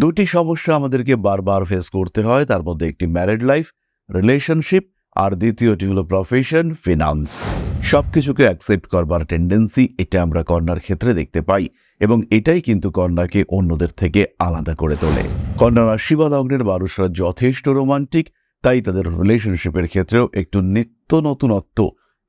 দুটি সমস্যা আমাদেরকে বারবার ফেস করতে হয়, তার মধ্যে একটি ম্যারিড লাইফ রিলেশনশিপ আর দ্বিতীয়টি হলো প্রফেশন ফিনান্স সবকিছুকে অ্যাকসেপ্ট করবার টেন্ডেন্সি এটা আমরা কন্যার ক্ষেত্রে দেখতে পাই, এবং এটাই কিন্তু কন্যাকে অন্যদের থেকে আলাদা করে তোলে। কন্যা রাশি বা লগ্নের মানুষরা যথেষ্ট রোমান্টিক তাই তাদের রিলেশনশিপের ক্ষেত্রেও একটু নিত্য নতুনত্ব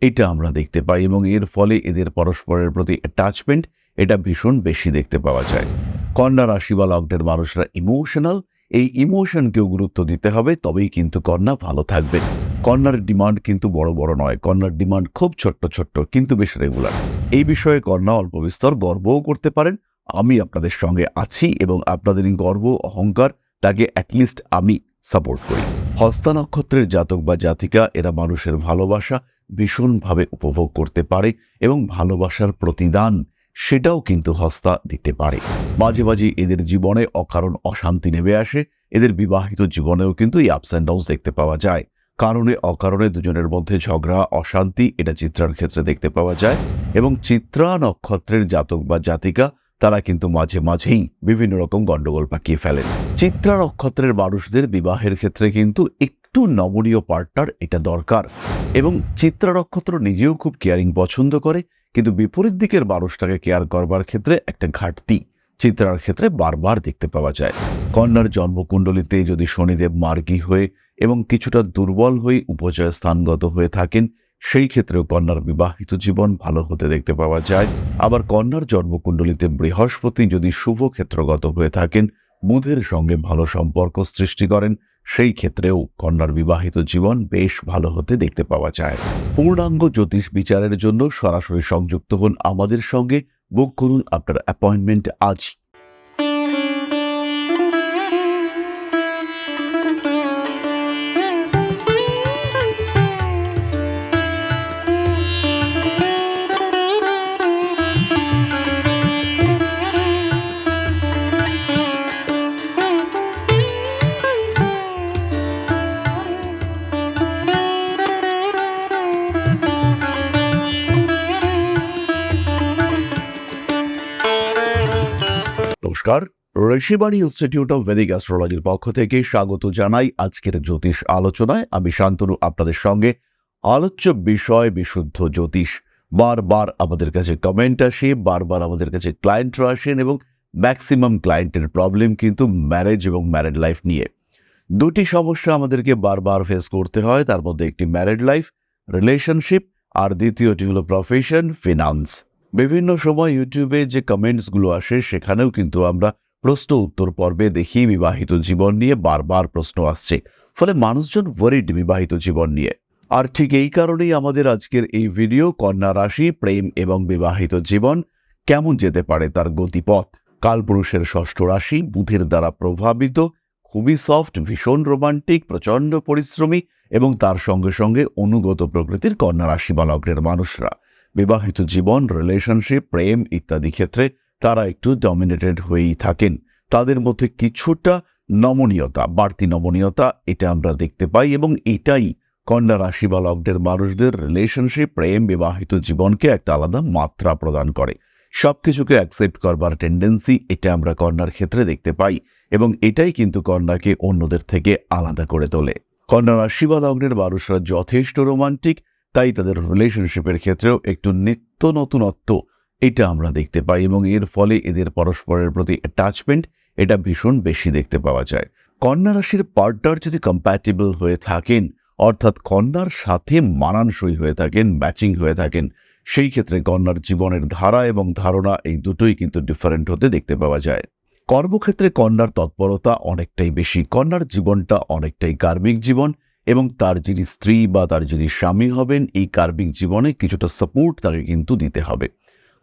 এটা আমরা দেখতে পাই, এবং এর ফলে এদের পরস্পরের প্রতি অ্যাটাচমেন্ট এটা ভীষণ বেশি দেখতে পাওয়া যায়। কন্যা রাশি বা লগ্নের মানুষরা ইমোশনাল এই ইমোশনকেও গুরুত্ব দিতে হবে, তবেই কিন্তু কন্যা ভালো থাকবে। কন্যার ডিমান্ড কিন্তু বড় বড় নয়, কন্যার ডিমান্ড খুব ছোট্ট ছোট্ট, কিন্তু বেশ রেগুলার এই বিষয়ে কন্যা অল্প বিস্তর গর্বও করতে পারেন, আমি আপনাদের সঙ্গে আছি এবং আপনাদের গর্ব, অহংকার, তাকে অ্যাটলিস্ট আমি সাপোর্ট করি। হস্তা নক্ষত্রের জাতক বা জাতিকা, এরা মানুষের ভালোবাসা ভীষণভাবে উপভোগ করতে পারে এবং ভালোবাসার প্রতিদান সেটাও কিন্তু হস্তা দিতে পারে। মাঝে মাঝে এদের জীবনে অকারণ অশান্তি নেমে আসে। এদের বিবাহিত জীবনেও কিন্তু এই আপস অ্যান্ড ডাউনস দেখতে পাওয়া যায়। কারণে অকারণে দুজনের মধ্যে ঝগড়া, অশান্তি এটা চিত্রার ক্ষেত্রে দেখতে পাওয়া যায় এবং চিত্রা নক্ষত্রের জাতক বা জাতিকা তারা কিন্তু মাঝে মাঝেই বিভিন্ন রকম গণ্ডগোল পাকিয়ে ফেলেন। চিত্রা নক্ষত্রের মানুষদের বিবাহের ক্ষেত্রে কিন্তু একটু নমনীয় পার্টনার এটা দরকার এবং চিত্রা নক্ষত্র নিজেও খুব কেয়ারিং পছন্দ করে কিন্তু বিপরীত দিকের মানুষটাকে কেয়ার করবার ক্ষেত্রে একটা ঘাটতি, চিত্রার ক্ষেত্রে বারবার দেখতে পাওয়া যায়। কন্যার জন্মকুণ্ডলিতে যদি শনিদেব মার্গী হয়ে এবং কিছুটা দুর্বল হয়ে উপজয় স্থানগত হয়ে থাকেন, সেই ক্ষেত্রেও কন্যার বিবাহিত জীবন ভালো হতে দেখতে পাওয়া যায়। আবার কন্যার জন্মকুণ্ডলিতে বৃহস্পতি যদি শুভ ক্ষেত্রগত হয়ে থাকেন, বুধের সঙ্গে ভালো সম্পর্ক সৃষ্টি করেন সেই ক্ষেত্রেও কন্যার বিবাহিত জীবন বেশ ভালো হতে দেখতে পাওয়া যায়। পূর্ণাঙ্গ জ্যোতিষ বিচারের জন্য সরাসরি সংযুক্ত হন আমাদের সঙ্গে। বুক করুন আপনার অ্যাপয়েন্টমেন্ট আজ। নমস্কার। ঋষিবাণী ইনস্টিটিউট অফ ভেদিক অ্যাস্ট্রোলজির পক্ষ থেকে স্বাগত জানাই আজকের জ্যোতিষ আলোচনায়। আমি শান্তনু, আপনাদের সঙ্গে আলোচ্য বিষয়, বিশুদ্ধ জ্যোতিষ। বারবার আমাদের কাছে কমেন্ট আসে, বারবার আমাদের কাছে ক্লায়েন্টরা আসেন এবং ম্যাক্সিমাম ক্লায়েন্টের প্রবলেম কিন্তু ম্যারেজ এবং ম্যারেড লাইফ নিয়ে। দুটি সমস্যা আমাদেরকে বারবার ফেস করতে হয়, তার মধ্যে একটি ম্যারেড লাইফ রিলেশনশিপ আর দ্বিতীয়টি হলো প্রফেশন ফিনান্স বিভিন্ন সময় ইউটিউবে যে কমেন্টসগুলো আসে, সেখানেও কিন্তু আমরা প্রশ্ন উত্তর পর্বে দেখি বিবাহিত জীবন নিয়ে, বারবার প্রশ্ন আসছে। ফলে মানুষজন ওয়ারিড বিবাহিত জীবন নিয়ে। আর ঠিক এই কারণেই আমাদের আজকের এই ভিডিও কন্যা রাশি, প্রেম এবং বিবাহিত জীবন কেমন যেতে পারে তার গতিপথ? কালপুরুষের ষষ্ঠ রাশি, বুধের দ্বারা প্রভাবিত, খুবই সফট ভীষণ রোমান্টিক প্রচণ্ড পরিশ্রমী এবং তার সঙ্গে সঙ্গে অনুগত প্রকৃতির কন্যা রাশি বা লগ্নের মানুষরা। বিবাহিত জীবন রিলেশনশিপ প্রেম ইত্যাদি ক্ষেত্রে তারা একটু ডমিনেটেড হয়েই থাকেন। তাদের মধ্যে কিছুটা নমনীয়তা, বাড়তি নমনীয়তা এটা আমরা দেখতে পাই এবং এটাই কন্যা রাশি বা লগ্নের মানুষদের রিলেশনশিপ প্রেম, বিবাহিত জীবনকে একটা আলাদা মাত্রা প্রদান করে। সব কিছুকে অ্যাকসেপ্ট করবার টেন্ডেন্সি এটা আমরা কন্যার ক্ষেত্রে দেখতে পাই এবং এটাই কিন্তু কন্যাকে অন্যদের থেকে আলাদা করে তোলে। কন্যা রাশি বা লগ্নের মানুষরা যথেষ্ট রোমান্টিক তাই তাদের রিলেশনশিপের ক্ষেত্রেও একটু নিত্য নতুনত্ব এটা আমরা দেখতে পাই এবং এর ফলে এদের পরস্পরের প্রতি অ্যাটাচমেন্ট এটা ভীষণ বেশি দেখতে পাওয়া যায়। কন্যা রাশির পার্টনার যদি কম্প্যাটেবল হয়ে থাকেন, অর্থাৎ কন্যার সাথে মানানসই হয়ে থাকেন ম্যাচিং হয়ে থাকেন, সেই ক্ষেত্রে কন্যার জীবনের ধারা এবং ধারণা এই দুটোই কিন্তু ডিফারেন্ট হতে দেখতে পাওয়া যায়। কর্মক্ষেত্রে কন্যার তৎপরতা অনেকটাই বেশি, কন্যার জীবনটা অনেকটাই কার্মিক জীবন এবং তার যিনি স্ত্রী বা তার যিনি স্বামী হবেন, এই কার্মিক জীবনে কিছুটা সাপোর্ট তাকে কিন্তু দিতে হবে।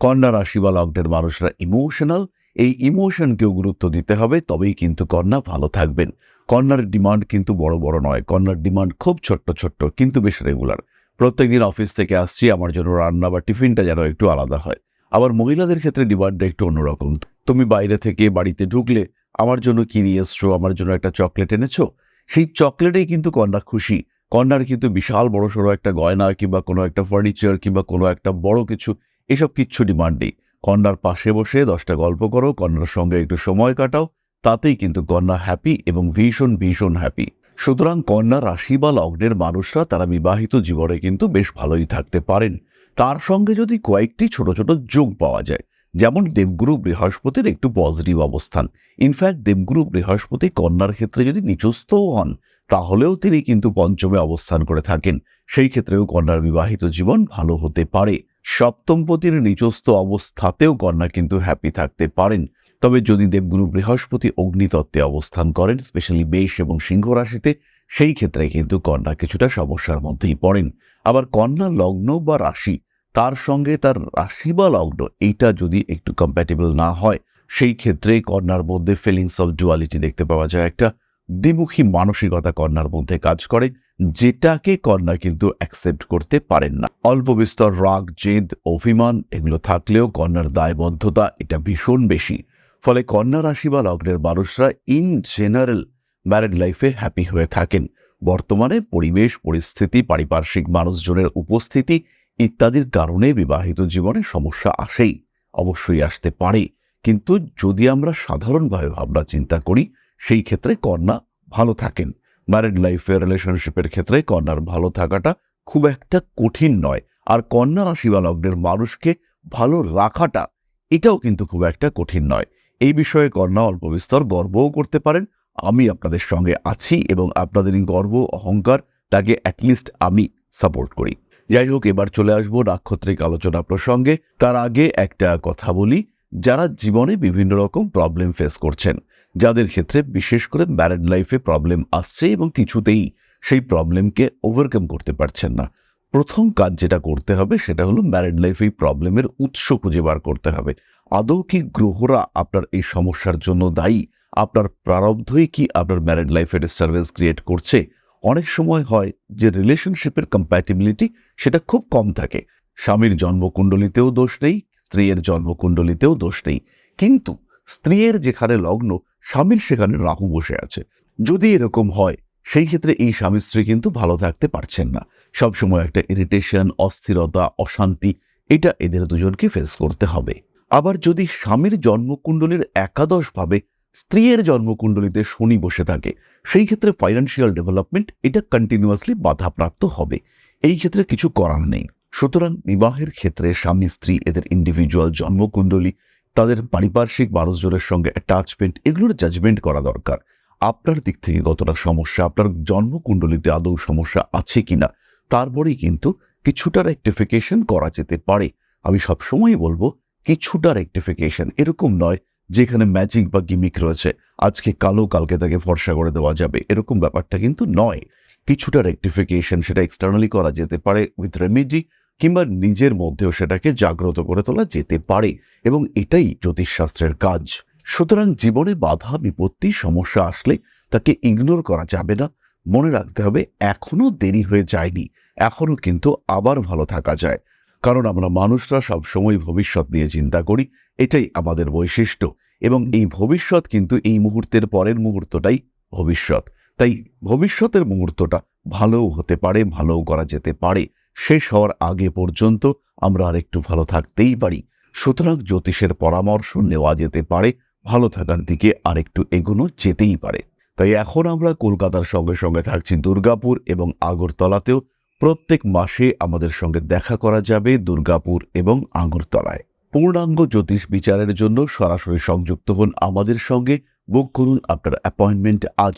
কন্যা রাশি বা লগ্নের মানুষরা ইমোশনাল এই ইমোশনকেও গুরুত্ব দিতে হবে, তবেই কিন্তু কন্যা ভালো থাকবেন। কন্যার ডিমান্ড কিন্তু বড় বড় নয়। কন্যার ডিমান্ড খুব ছোট্ট ছোট্ট, কিন্তু বেশ রেগুলার প্রত্যেকদিন অফিস থেকে আসছি, আমার জন্য রান্না বা টিফিনটা যেন একটু আলাদা হয়। আবার মহিলাদের ক্ষেত্রে ডিমান্ডটা একটু অন্যরকম। তুমি বাইরে থেকে বাড়িতে ঢুকলে, আমার জন্য কি নিয়ে এসছো? আমার জন্য একটা চকলেট এনেছো? সেই চকলেটেই কিন্তু কন্যা খুশি। কন্যার কিন্তু বিশাল বড় সড়ো একটা গয়না কিংবা কোনো একটা ফার্নিচার কিংবা কোনো একটা বড় কিছু, এসব কিচ্ছু ডিমান্ড নেই। কন্যার পাশে বসে দশটা গল্প করো, কন্যার সঙ্গে একটু সময় কাটাও, তাতেই কিন্তু কন্যা হ্যাপি এবং ভীষণ ভীষণ হ্যাপি সুতরাং কন্যা রাশি বা লগ্নের মানুষরা তারা বিবাহিত জীবনে কিন্তু বেশ ভালোই থাকতে পারেন। তার সঙ্গে যদি কয়েকটি ছোট ছোট যোগ পাওয়া যায় যেমন দেবগুরু বৃহস্পতির একটু পজিটিভ অবস্থান। ইনফ্যাক্ট দেবগুরু বৃহস্পতি কন্যার ক্ষেত্রে যদি নিচস্থও হন, তাহলেও তিনি কিন্তু পঞ্চমে অবস্থান করে থাকেন। সেই ক্ষেত্রেও কন্যার বিবাহিত জীবন ভালো হতে পারে। সপ্তমপতির নিচস্থ অবস্থাতেও কন্যা কিন্তু হ্যাপি থাকতে পারেন। তবে যদি দেবগুরু বৃহস্পতি অগ্নিতত্ত্বে অবস্থান করেন স্পেশালি বেশ এবং সিংহ রাশিতে, সেই ক্ষেত্রে কিন্তু কন্যা কিছুটা সমস্যার মধ্যেই পড়েন। আবার কন্যা লগ্ন বা রাশি তার সঙ্গে তার রাশি বা লগ্ন এইটা যদি একটু কম্প্যাটেবল না হয়, সেই ক্ষেত্রে কন্যার মধ্যে ফিলিংস অফ ডুয়ালিটি দেখতে পাওয়া যায়। একটা দ্বিমুখী মানসিকতা কন্যার মধ্যে কাজ করে, যেটাকে কন্যা কিন্তু অ্যাকসেপ্ট করতে পারেন না। অল্প বিস্তর রাগ, জেদ, অভিমান, এগুলো থাকলেও কন্যার দায়বদ্ধতা এটা ভীষণ বেশি। ফলে কন্যা রাশি বা লগ্নের মানুষরা ইন জেনারেল ম্যারেড লাইফে হ্যাপি হয়ে থাকেন। বর্তমানে পরিবেশ, পরিস্থিতি, পারিপার্শ্বিক মানুষজনের উপস্থিতি ইত্যাদির কারণে বিবাহিত জীবনে সমস্যা আসেই, অবশ্যই আসতে পারে। কিন্তু যদি আমরা সাধারণভাবে ভাবনা চিন্তা করি, সেই ক্ষেত্রে কন্যা ভালো থাকেন। ম্যারিড লাইফে রিলেশনশিপের ক্ষেত্রে কন্যার ভালো থাকাটা খুব একটা কঠিন নয়। আর কন্যা রাশি বা লগ্নের মানুষকে ভালো রাখাটা, এটাও কিন্তু খুব একটা কঠিন নয়। এই বিষয়ে কন্যা অল্প বিস্তর গর্বও করতে পারেন। আমি আপনাদের সঙ্গে আছি এবং আপনাদের গর্ব, অহংকার, তাকে অ্যাটলিস্ট আমি সাপোর্ট করি। যাই হোক, এবার চলে আসব নাক্ষত্রিক আলোচনা প্রসঙ্গে। তার আগে একটা কথা বলি, যারা জীবনে বিভিন্ন রকম প্রবলেম ফেস করছেন, যাদের ক্ষেত্রে বিশেষ করে ম্যারেড লাইফে প্রবলেম আসছে এবং কিছুতেই সেই প্রবলেমকে ওভারকাম করতে পারছেন না। প্রথম কাজ যেটা করতে হবে, সেটা হলো ম্যারেড লাইফে এই প্রবলেমের উৎস খুঁজে বার করতে হবে। আদৌ কি গ্রহরা আপনার এই সমস্যার জন্য দায়ী? আপনার প্রারব্ধই কি আপনার ম্যারেড লাইফে ডিস্টারবেন্স ক্রিয়েট করছে? অনেক সময় হয় যে রিলেশনশিপের কম্প্যাটিবিলিটি সেটা খুব কম থাকে। স্বামীর জন্মকুণ্ডলিতেও দোষ নেই, স্ত্রীর জন্মকুণ্ডলিতেও দোষ নেই। কিন্তু স্ত্রীর যেখানে লগ্ন, স্বামীর সেখানে রাহু বসে আছে। যদি এরকম হয়, সেই ক্ষেত্রে এই স্বামী স্ত্রী কিন্তু ভালো থাকতে পারছেন না। সবসময় একটা ইরিটেশন অস্থিরতা, অশান্তি, এটা এদের দুজনকে ফেস করতে হবে। আবার যদি স্বামীর জন্মকুণ্ডলীর একাদশভাবে স্ত্রীর জন্মকুণ্ডলিতে শনি বসে থাকে। সেই ক্ষেত্রে ফাইন্যান্সিয়াল ডেভেলপমেন্ট এটা কন্টিনিউয়াসলি বাধাপ্রাপ্ত হবে। এই ক্ষেত্রে কিছু করার নেই। সুতরাং বিবাহের ক্ষেত্রে স্বামী, স্ত্রী, এদের ইন্ডিভিজুয়াল জন্মকুণ্ডলী, তাদের পারিপার্শ্বিক মানুষজনের সঙ্গে অ্যাটাচমেন্ট এগুলোর জাজমেন্ট করা দরকার। আপনার দিক থেকে কতটা সমস্যা, আপনার জন্মকুণ্ডলিতে আদৌ সমস্যা আছে কিনা, তারপরেই কিন্তু কিছুটা রেক্টিফিকেশন করা যেতে পারে। আমি সবসময় বলব, কিছুটা রেক্টিফিকেশন এরকম নয় যেখানে ম্যাজিক বা গিমিক রয়েছে, আজকে কালো, কালকে তাকে ফর্সা করে দেওয়া যাবে। এরকম ব্যাপারটা কিন্তু নয়। কিছুটা রেক্টিফিকেশন সেটা এক্সটার্নালি করা যেতে পারে উইথ রেমেডি কিংবা নিজের মধ্যেও সেটাকে জাগ্রত করে তোলা যেতে পারে, এবং এটাই জ্যোতিষশাস্ত্রের কাজ। সুতরাং জীবনে বাধা, বিপত্তি, সমস্যা আসলে তাকে ইগনোর করা যাবে না। মনে রাখতে হবে, এখনও দেরি হয়ে যায়নি। এখনও কিন্তু আবার ভালো থাকা যায়। কারণ আমরা মানুষরা সবসময় ভবিষ্যৎ নিয়ে চিন্তা করি, এটাই আমাদের বৈশিষ্ট্য। এবং এই ভবিষ্যৎ কিন্তু এই মুহূর্তের পরের মুহূর্তটাই ভবিষ্যৎ। তাই ভবিষ্যতের মুহূর্তটা ভালোও হতে পারে, ভালোও করা যেতে পারে। শেষ হওয়ার আগে পর্যন্ত আমরা আর একটু ভালো থাকতেই পারি। সুতরাং জ্যোতিষের পরামর্শ নেওয়া যেতে পারে, ভালো থাকার দিকে আরেকটু এগোনো যেতেই পারে। তাই এখন আমরা কলকাতার সঙ্গে সঙ্গে থাকছি দুর্গাপুর এবং আগরতলাতেও। প্রত্যেক মাসে আমাদের সঙ্গে দেখা করা যাবে দুর্গাপুর এবং আগরতলায়। পূর্ণাঙ্গ জ্যোতিষ বিচারের জন্য সরাসরি সংযুক্ত হন আমাদের সঙ্গে। বুক করুন আপনার অ্যাপয়েন্টমেন্ট আজ।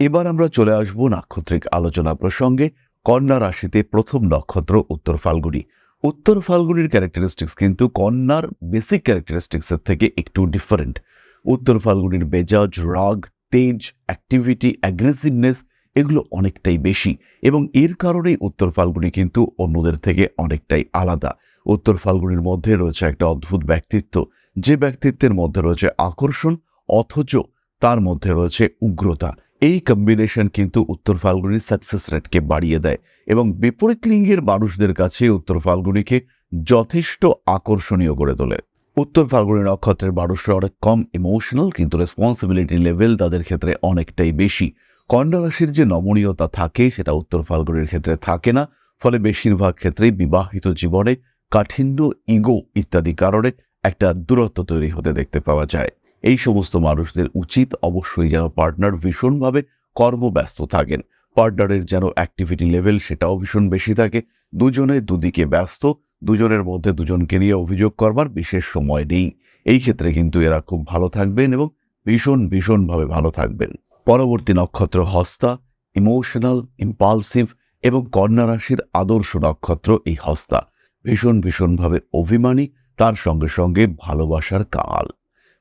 এবার আমরা চলে আসব নাক্ষত্রিক আলোচনা প্রসঙ্গে। কন্যা রাশিতে প্রথম নক্ষত্র উত্তর ফাল্গুনি। উত্তর ফাল্গুনির ক্যারেক্টারিস্টিক্স কিন্তু কন্যার বেসিক ক্যারেক্টারিস্টিক্সের থেকে একটু ডিফারেন্ট উত্তর ফাল্গুনির বেজাজ রাগ, তেজ অ্যাক্টিভিটি অ্যাগ্রেসিভনেস এগুলো অনেকটাই বেশি এবং এর কারণেই উত্তর ফাল্গুনি কিন্তু অন্যদের থেকে অনেকটাই আলাদা। উত্তর ফাল্গুনির মধ্যে রয়েছে একটা অদ্ভুত ব্যক্তিত্ব। যে ব্যক্তিত্বের মধ্যে রয়েছে আকর্ষণ, অথচ তার মধ্যে রয়েছে উগ্রতা। এই কম্বিনেশন কিন্তু উত্তর ফাল্গুনির সাকসেস রেটকে বাড়িয়ে দেয় এবং বিপরীত লিঙ্গের মানুষদের কাছে উত্তর ফাল্গুনিকে যথেষ্ট আকর্ষণীয় করে তোলে। উত্তর ফাল্গুনি নক্ষত্রের মানুষরা অনেক কম ইমোশনাল কিন্তু রেসপন্সিবিলিটি লেভেল তাদের ক্ষেত্রে অনেকটাই বেশি। কন্যা রাশির যে নমনীয়তা থাকে সেটা উত্তর ফাল্গুনির ক্ষেত্রে থাকে না, ফলে বেশিরভাগ ক্ষেত্রেই বিবাহিত জীবনে কাঠিন্য ইগো ইত্যাদি কারণে একটা দূরত্ব তৈরি হতে দেখতে পাওয়া যায়। এই সমস্ত মানুষদের উচিত অবশ্যই যেন পার্টনার ভীষণভাবে কর্মব্যস্ত থাকেন। পার্টনারের যেন অ্যাক্টিভিটি লেভেল সেটাও ভীষণ বেশি থাকে। দুজনে দুদিকে ব্যস্ত, দুজনের মধ্যে দুজনকে নিয়ে অভিযোগ করবার বিশেষ সময় নেই। এই ক্ষেত্রে কিন্তু এরা খুব ভালো থাকবেন এবং ভীষণ, ভীষণভাবে ভালো থাকবেন। পরবর্তী নক্ষত্র হস্তা ইমোশনাল ইম্পালসিভ এবং কন্যা রাশির আদর্শ নক্ষত্র এই হস্তা। ভীষণ ভীষণভাবে অভিমানী, তার সঙ্গে সঙ্গে ভালোবাসার কাল।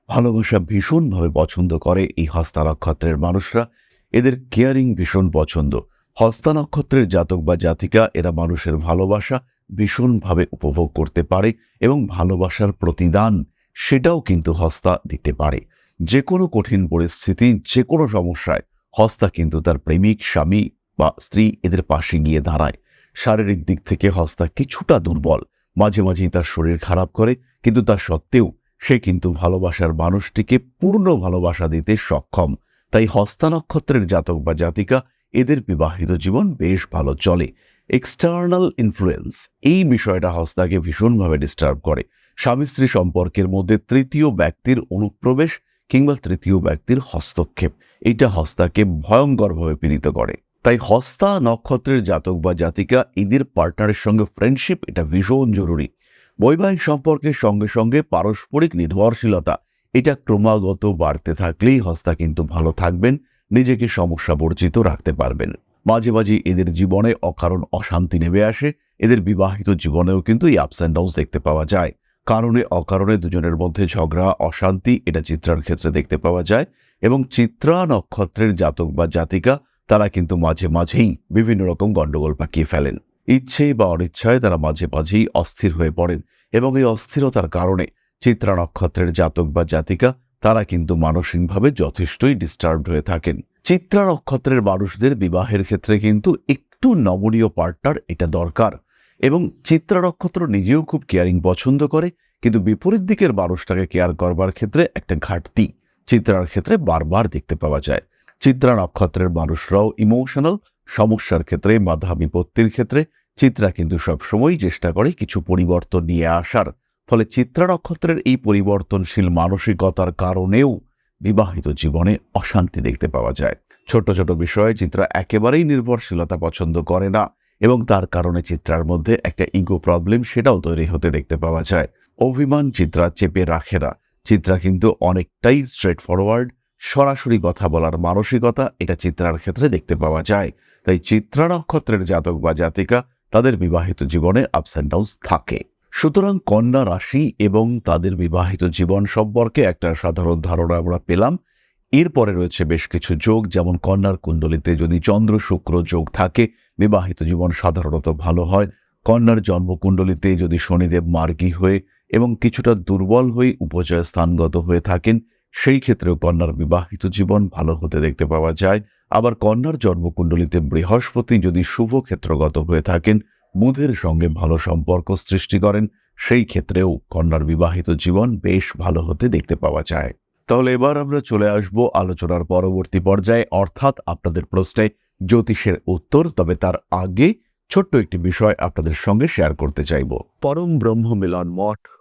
ভালোবাসা ভীষণভাবে পছন্দ করে এই হস্তা নক্ষত্রের মানুষরা। এদের কেয়ারিং ভীষণ পছন্দ। হস্তা নক্ষত্রের জাতক বা জাতিকা, এরা মানুষের ভালোবাসা ভীষণভাবে উপভোগ করতে পারে এবং ভালোবাসার প্রতিদান সেটাও কিন্তু হস্তা দিতে পারে। যে কোনো কঠিন পরিস্থিতি যে কোনো সমস্যায় হস্তা কিন্তু তার প্রেমিক, স্বামী বা স্ত্রী এদের পাশে গিয়ে দাঁড়ায়। শারীরিক দিক থেকে হস্তা কিছুটা দুর্বল। মাঝে মাঝেই তার শরীর খারাপ করে, কিন্তু তা সত্ত্বেও সে কিন্তু ভালোবাসার মানুষটিকে পূর্ণ ভালোবাসা দিতে সক্ষম। তাই হস্তা নক্ষত্রের জাতক বা জাতিকা এদের বিবাহিত জীবন বেশ ভালো চলে। এক্সটার্নাল ইনফ্লুয়েন্স, এই বিষয়টা হস্তাকে ভীষণভাবে ডিস্টার্ব করে। স্বামী স্ত্রী সম্পর্কের মধ্যে তৃতীয় ব্যক্তির অনুপ্রবেশ কিংবা তৃতীয় ব্যক্তির হস্তক্ষেপ, এটা হস্তাকে ভয়ঙ্করভাবে পীড়িত করে। তাই হস্তা, নক্ষত্রের জাতক বা জাতিকা এদের পার্টনারের সঙ্গে ফ্রেন্ডশিপ এটা ভীষণ জরুরি। বৈবাহিক সম্পর্কের সঙ্গে সঙ্গে পারস্পরিক নির্ভরশীলতা, এটা ক্রমাগত বাড়তে থাকলেই হস্তা কিন্তু ভালো থাকবেন, নিজেকে সমস্যা বর্জিত রাখতে পারবেন। মাঝে মাঝে এদের জীবনে অকারণ অশান্তি নেমে আসে, এদের বিবাহিত জীবনেও কিন্তু এই আপস অ্যান্ড ডাউনস দেখতে পাওয়া যায়। কারণে অকারণে দুজনের মধ্যে ঝগড়া, অশান্তি, এটা চিত্রার ক্ষেত্রে দেখতে পাওয়া যায় এবং চিত্রা নক্ষত্রের জাতক বা জাতিকা তারা কিন্তু মাঝে মাঝেই বিভিন্ন রকম গণ্ডগোল পাকিয়ে ফেলেন। ইচ্ছে বা অনিচ্ছায় তারা মাঝে মাঝেই অস্থির হয়ে পড়েন এবং এই অস্থিরতার কারণে চিত্রা নক্ষত্রের জাতক বা জাতিকা তারা কিন্তু মানসিকভাবে যথেষ্টই ডিস্টার্বড হয়ে থাকেন। চিত্রা নক্ষত্রের মানুষদের বিবাহের ক্ষেত্রে কিন্তু একটু নমনীয় পার্টনার এটা দরকার এবং চিত্রা নক্ষত্র নিজেও খুব কেয়ারিং পছন্দ করে কিন্তু বিপরীত দিকের মানুষটাকে কেয়ার করবার ক্ষেত্রে একটা ঘাটতি। চিত্রার ক্ষেত্রে বারবার দেখতে পাওয়া যায়। চিত্রা নক্ষত্রের মানুষরাও ইমোশনাল সমস্যার ক্ষেত্রে, বাধা বিপত্তির ক্ষেত্রে, চিত্রা কিন্তু সবসময়ই চেষ্টা করে কিছু পরিবর্তন নিয়ে আসার। ফলে চিত্রা নক্ষত্রের এই পরিবর্তনশীল মানসিকতার কারণেও বিবাহিত জীবনে অশান্তি দেখতে পাওয়া যায়। ছোট ছোট বিষয়ে চিত্রা একেবারেই নির্ভরশীলতা পছন্দ করে না এবং তার কারণে চিত্রার মধ্যে একটা ইগো প্রবলেম সেটাও তৈরি হতে দেখতে পাওয়া যায়। অভিমান চিত্রা চেপে রাখে না। চিত্রা কিন্তু অনেকটাই স্ট্রেট ফরওয়ার্ড সরাসরি কথা বলার মানসিকতা এটা চিত্রার ক্ষেত্রে দেখতে পাওয়া যায়। তাই চিত্রা নক্ষত্রের জাতক বা জাতিকা তাদের বিবাহিত জীবনে আপস অ্যান্ড ডাউনস থাকে। সুতরাং কন্যা রাশি এবং তাদের বিবাহিত জীবন সম্পর্কে একটা সাধারণ ধারণা আমরা পেলাম। এরপরে রয়েছে বেশ কিছু যোগ, যেমন কন্যার কুণ্ডলিতে যদি চন্দ্র, শুক্র যোগ থাকে, বিবাহিত জীবন সাধারণত ভালো হয়। কন্যার জন্মকুণ্ডলিতে যদি শনিদেব মার্গী হয়ে এবং কিছুটা দুর্বল হয়ে উপজয় স্থানগত হয়ে থাকেন সেই ক্ষেত্রেও কন্যার বিবাহিত জীবন ভালো হতে দেখতে পাওয়া যায়। আবার কন্যার জন্মকুণ্ডলিতে বৃহস্পতি যদি শুভ ক্ষেত্রগত হয়ে থাকেন, বুধের সঙ্গে ভালো সম্পর্ক সৃষ্টি করেন, সেই ক্ষেত্রেও কন্যার বিবাহিত জীবন বেশ ভালো হতে দেখতে পাওয়া যায়। তাহলে এবার আমরা চলে আসব আলোচনার পরবর্তী পর্যায়ে। অর্থাৎ আপনাদের প্রশ্নে জ্যোতিষের উত্তর, তবে তার আগে ছোট্ট একটি বিষয় আপনাদের সঙ্গে শেয়ার করতে চাইব। পরম ব্রহ্ম মিলন মঠ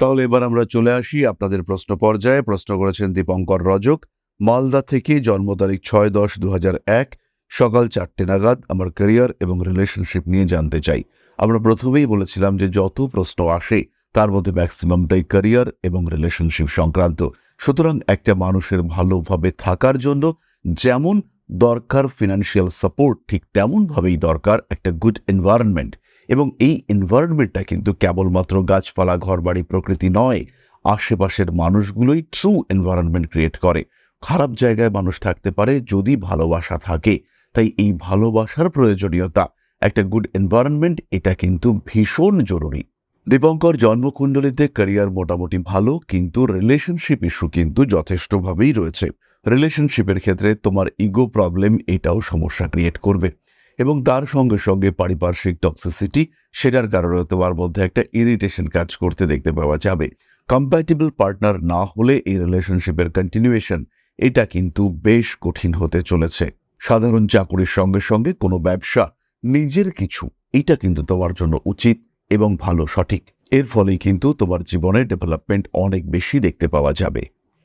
তাহলে এবার আমরা চলে আসি আপনাদের প্রশ্ন পর্যায়ে। প্রশ্ন করেছেন দীপঙ্কর রজক। মালদা থেকে জন্ম তারিখ ছয় দশ দু এক, সকাল চারটে নাগাদ আমার ক্যারিয়ার এবং রিলেশনশিপ নিয়ে জানতে চাই। আমরা প্রথমেই বলেছিলাম যে যত প্রশ্ন আসে, তার মধ্যে ম্যাক্সিমামটাই ক্যারিয়ার এবং রিলেশনশিপ সংক্রান্ত। সুতরাং একটা মানুষের ভালোভাবে থাকার জন্য যেমন দরকার ফিনান্সিয়াল সাপোর্ট ঠিক তেমনভাবেই দরকার একটা গুড এনভায়রনমেন্ট এবং এই এনভায়রনমেন্টটা কিন্তু কেবলমাত্র গাছপালা, ঘরবাড়ি প্রকৃতি নয়, আশেপাশের মানুষগুলোই ট্রু এনভায়রনমেন্ট ক্রিয়েট করে। খারাপ জায়গায় মানুষ থাকতে পারে যদি ভালোবাসা থাকে। তাই এই ভালোবাসার প্রয়োজনীয়তা, একটা গুড এনভায়রনমেন্ট এটা কিন্তু ভীষণ জরুরি। দীপঙ্কর জন্মকুণ্ডলিতে ক্যারিয়ার মোটামুটি ভালো, কিন্তু রিলেশনশিপ ইস্যু কিন্তু যথেষ্টভাবেই রয়েছে। রিলেশনশিপের ক্ষেত্রে তোমার ইগো প্রবলেম এটাও সমস্যা ক্রিয়েট করবে। এবং তার সঙ্গে সঙ্গে পারিপার্শ্বিক টক্সিসিটি সেটার কারণে তোমার মধ্যে একটা ইরিটেশন কাজ করতে দেখতে পাওয়া যাবে। কম্প্যাটিবল পার্টনার না হলে এই রিলেশনশিপের কন্টিনিউয়েশন এটা কিন্তু বেশ কঠিন হতে চলেছে। সাধারণ চাকুরির সঙ্গে সঙ্গে কোনো ব্যবসা, নিজের কিছু, এটা কিন্তু তোমার জন্য উচিত এবং ভালো সঠিক। এর ফলেই কিন্তু তোমার জীবনে ডেভেলপমেন্ট অনেক বেশি দেখতে পাওয়া যাবে।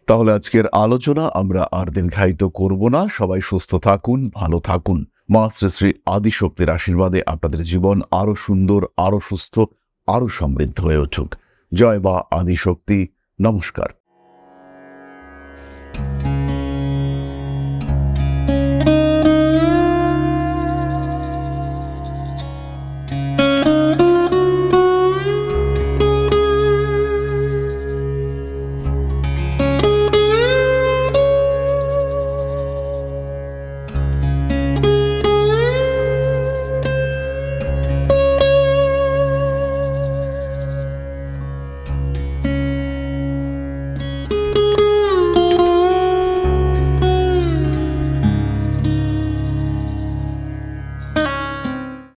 তাহলে আজকের আলোচনা আমরা আর দীর্ঘায়িত করব না। সবাই সুস্থ থাকুন, ভালো থাকুন। মা শ্রী শ্রী আদিশক্তির আশীর্বাদে আপনাদের জীবন আরও সুন্দর আরও সুস্থ আরও সমৃদ্ধ হয়ে উঠুক। জয় বা আদিশক্তি। নমস্কার।